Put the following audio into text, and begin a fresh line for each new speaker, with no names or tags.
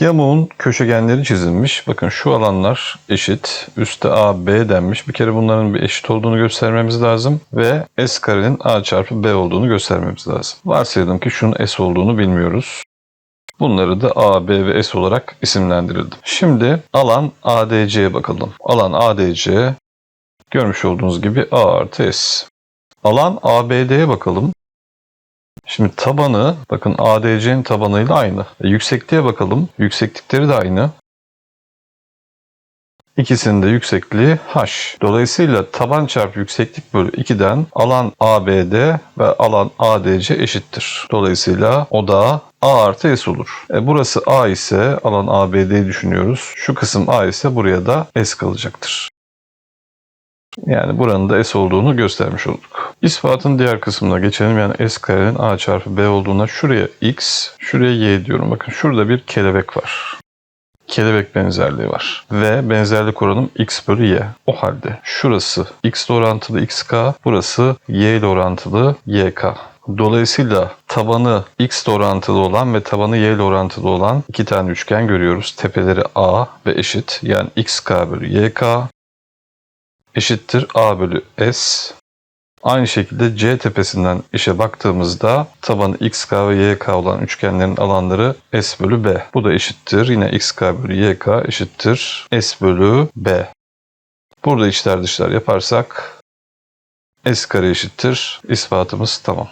Yamuğun köşegenleri çizilmiş. Bakın şu alanlar eşit. Üste A, B denmiş. Bir kere bunların bir eşit olduğunu göstermemiz lazım. Ve S karenin A çarpı B olduğunu göstermemiz lazım. Varsayalım ki şunun S olduğunu bilmiyoruz. Bunları da A, B ve S olarak isimlendirildi. Şimdi alan ADC'ye bakalım. Alan ADC görmüş olduğunuz gibi A artı S. Alan ABD'ye bakalım. Şimdi tabanı bakın ADC'nin tabanıyla aynı. E, yüksekliğe bakalım. Yükseklikleri de aynı. İkisinin de yüksekliği h. Dolayısıyla taban çarpı yükseklik bölü 2'den alan ABD ve alan ADC eşittir. Dolayısıyla o da A artı S olur. E burası A ise alan ABD'yi düşünüyoruz. Şu kısım A ise buraya da S kalacaktır. Yani buranın da S olduğunu göstermiş olduk. İspatın diğer kısmına geçelim. Yani S karenin A çarpı B olduğuna şuraya X, şuraya Y diyorum. Bakın şurada bir kelebek var. Kelebek benzerliği var. Ve benzerlik oranım X bölü Y. O halde şurası X ile orantılı XK, burası Y ile orantılı YK. Dolayısıyla tabanı x ile orantılı olan ve tabanı y ile orantılı olan iki tane üçgen görüyoruz. Tepeleri a ve eşit. Yani xk bölü yk eşittir a bölü s. Aynı şekilde C tepesinden işe baktığımızda tabanı xk ve yk olan üçgenlerin alanları s bölü b. Bu da eşittir. Yine xk bölü yk eşittir s bölü b. Burada içler dışlar yaparsak s kare eşittir. İspatımız tamam.